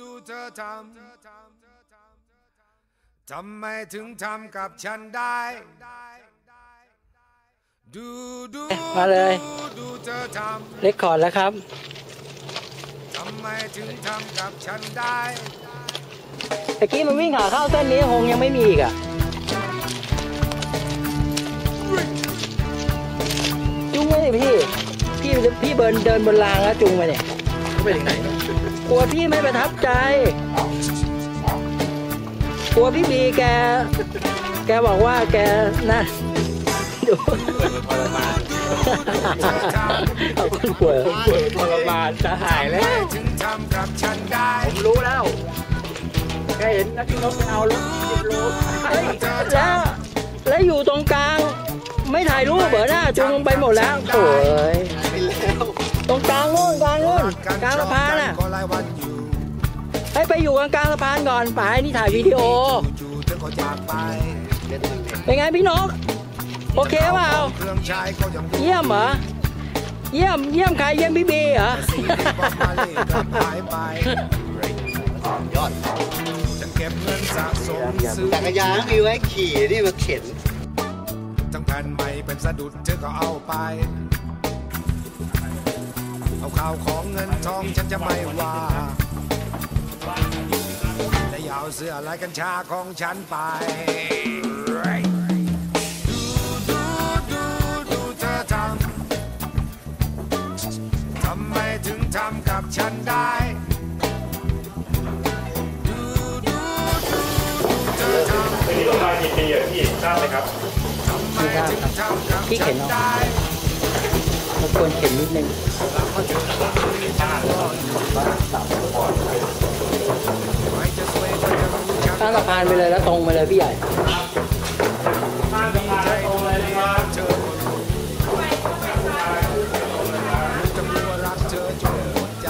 ดูเธอทำทำไมถึงทำกับฉันได้ ดูดูมาเลยดูดูเธอทเล็กคอร์ดแล้วครับำทำไมถึงทำกับฉันได้ตะกี้มันวิ่งหาเข้าเส้นนี้คงยังไม่มีอีกอะจุงไว้ดิพี่ พี่พี่เบิร์นเดินบนรางแล้วจุงไปเนี่ยไปถึงไหน กลัวพี่ไม่ประทับใจ กลัวพี่บีแก แกบอกว่าแกนะดูทรมานเอาคนป่วยทรมานจะหายแล้วผมรู้แล้วแกเห็นนักที่เขาไปเอารถสิบโลเฮ้ยแล้วแล้วอยู่ตรงกลาง ไม่ถ่ายรูปเบอร์หน้าจุงลงไปหมดแล้วโอ้ย อยู่กลางกลางสะพานก่อนไปนี่ถ่ายวิดีโอจู่ๆเธอก็จากไปเป็นไงพี่นกโอเคเปล่าเครื่องใช้ก็ยังเยี่ยมเหรอเยี่ยมเยี่ยมใครเยี่ยมพี่บีเหรอสิ่งที่บอกมาเลยกลับหายไปยอดฉันเก็บเงินสะสมซื้อจักรยานมีไว้ขี่นี่มาเข็นทั้งแผ่นใหม่เป็นสะดุดเธอก็เอาไป เอาข่าวของเงินทองฉันจะไม่ว่า แต่อย่าเอาเสื้อลายกัญชาของฉันไป ดูดูดูดูเธอทำ ทำไมถึงทำกับฉันได้ดูดูดูดูเธอทำอันนี้ประมาณกี่ปีอะพี่ทราบไหมครับทำไมถึงทำกับพี่เข็ฉันนเอาได้รบกวนเข็มนิดนึงมาเจอคนที่ฉันรออยู่ามสะพานไปเลยแล้วตรงไปเลยพี่ใหญ่ข้ามสะพานแล้วตรงเลยนะครับเจอคนรู้จะรู้ว่ารักเธอจนหมดใจ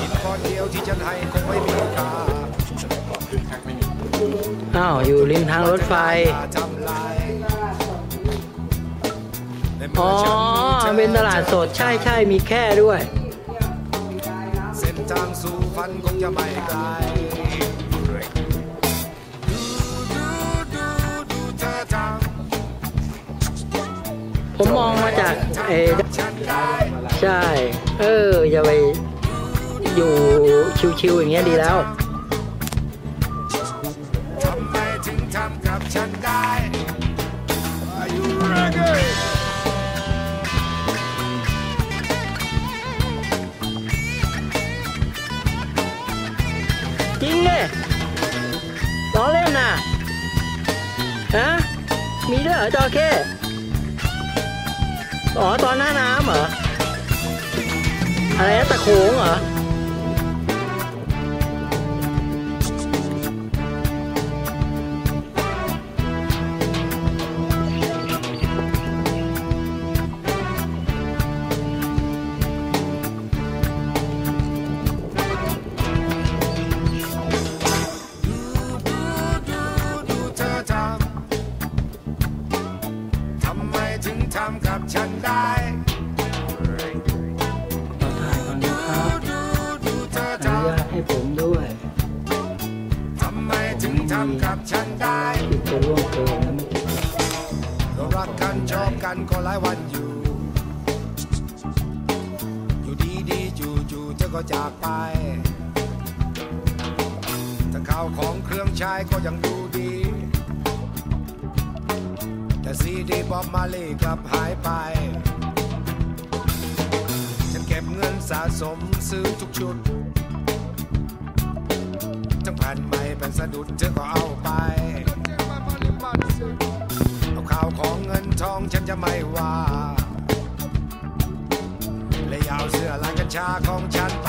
หินก้อนเดียวที่ฉันให้คงไม่มีค่าอ้าวอยู่ริมทางรถไฟอ๋อเป็นตลาดสดใช่ใช่มีแค่ด้วย ทางสู่ฝันคงจะไม่ไกลผมมองมาจากเอใช่ เออ อย่าไปอยู่ชิวๆอย่างเงี้ยดีแล้วทำไมถึงทำกับฉันได้ มีด้วยเหรอจอเข้อ๋อตอนหน้าน้ำเหรออะไรนะตะโขงเหรอำกับฉันได้ขอถ่ายก่อนนะครับดูดูเธออทนุญาตให้ผมด้วยำทำไมถึงทำกับฉันได้ที่จะร่วงเกินนะไม่เรารักกันชอบกันก็หลายวันอยู่ อยู่ดีดีๆจู่จู่ๆเธอก็จากไปทั้งข้าวของเครื่องใช้ก็ยังดู แต่ซีดีบอบมาลีกลับหายไป ฉันเก็บเงินสะสมซื้อทุกชุด ทั้งแผ่นใหม่เป็นสะดุดเธอก็เอาไป เอาข่าวของเงินทองฉันจะไม่ว่าและอยาวเสื้อลายกัญชาของฉันไป